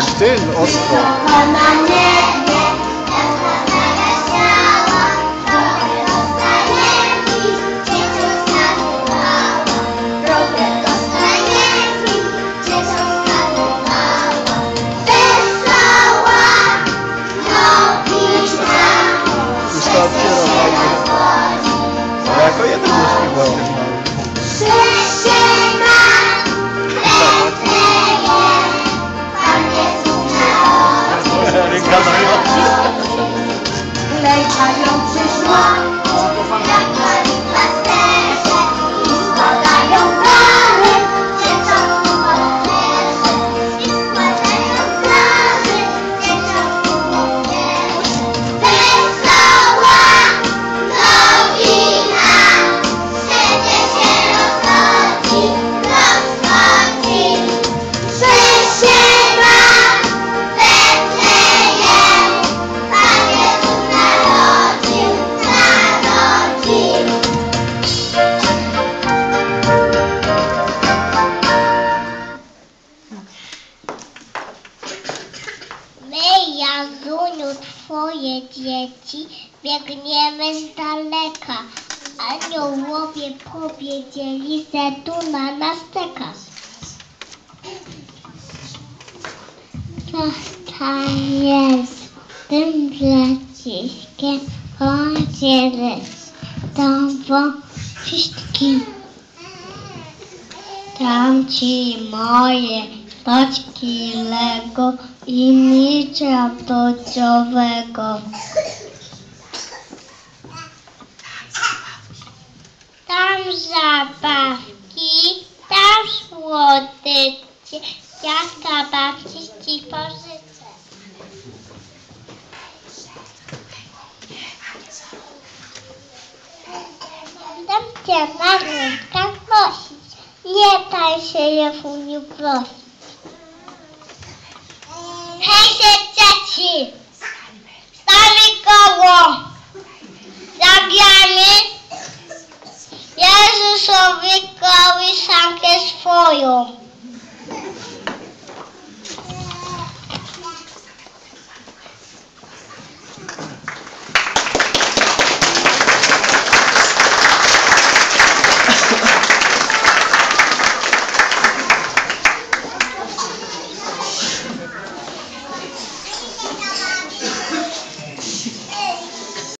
Taktil, Ostblock. i don't My, Jazuniu, twoje dzieci, biegniemy z daleka. Aniołowie powiedzieli, że tu na nas czeka. Zostanie z tym zaciskiem, choć tam wszystkim. Tam ci moje paczki Lego i micza tociowego. Tam zabawki, tam słodycze, ja zabawki ci pożyczę. Dam cię na rękach nosić, nie daj się Jefuniu prosić. Kawi Sangkes Forum.